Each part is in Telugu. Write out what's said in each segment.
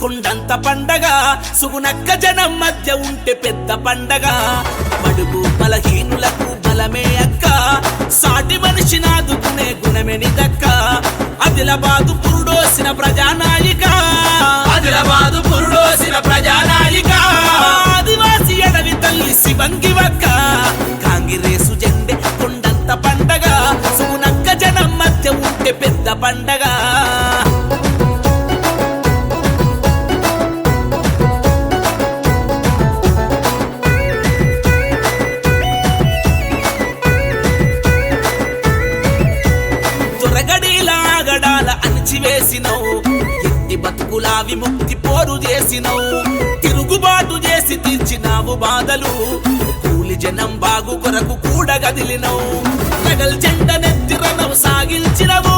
కొండంత పండగ. సుగునక్క జనం మధ్య ఉంటే పెద్ద పండగ. బడుగు బలహీనులకు బలమే అక్క. సాటి మనిషి నాదుకునే గుణమెని దక్క అదిలబాదు పురుడోసిన ప్రజానాయిక. అదిలబాదు పురుడోసిన ప్రజానాయిక. ఆదివాసి అడవి తల్లి శివంగి వక్క. కాంగిరేసు జెండె కొండంత పండగ. సుగునక్క జనం మధ్య ఉంటే పెద్ద పండగ. చేసినవు? ఎత్తి బతుకులా విముక్తి పోరు చేసినవు? తిరుగుబాటు చేసి తీర్చినావు బాధలు. కూలి జనం బాగు కొరకు కూడా కదిలినవు. రగల్ జెండ నెత్తిరనవు సాగించినవు.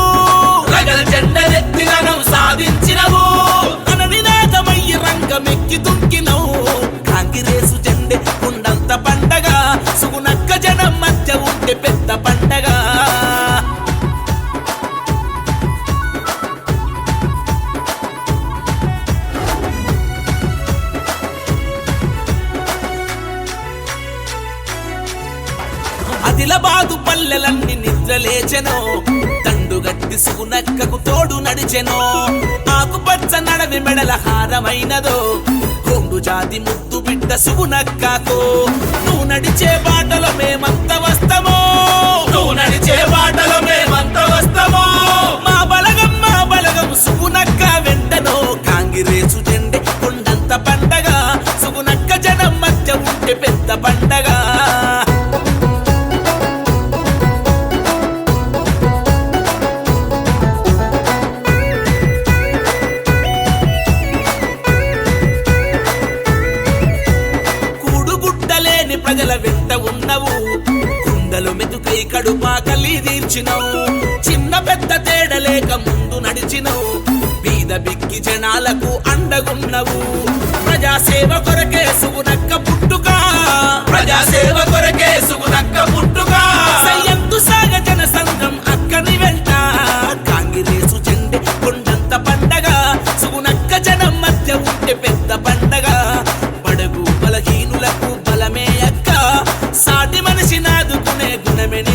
రగల్ జెండ నెత్తిరనవు సాధించినవు. తన నినాదమయ్యి రంగమెక్కి తుంకినవు. కాంగిరేసు అదిలబాదు పల్లెలన్నీ నిద్రలేచెనో తండుగట్టి సుగునక్కకు తోడు నడిచెనో. ఆకుపచ్చ నడవి మెడల హారమైనదో కొండు జాతి ముద్దు బిడ్డ సుగునక్కతో నువ్వు నడిచే బాటలో మేమంత వస్తామో. నువ్వు నడిచే బాటలో మేమంత వస్తామో. మా బలగం మా బలగం సుగునక్క వెంటనో. కాంగిరేసు జెండె కొండంత పండగ సుగునక్క జనం మధ్య ఉంటే పెద్ద పండగ. కూడుగుడ్డలేని వెంట ఉన్నవు? కుండలు మెతుకై కడుపా కలి తీర్చినవు. చిన్న పెద్ద తేడలేక ముందు నడిచినవు. బీద బిక్కి జనాలకు అండగున్నవు. ప్రజాసేవ కొరకే సుగుణ బడుగు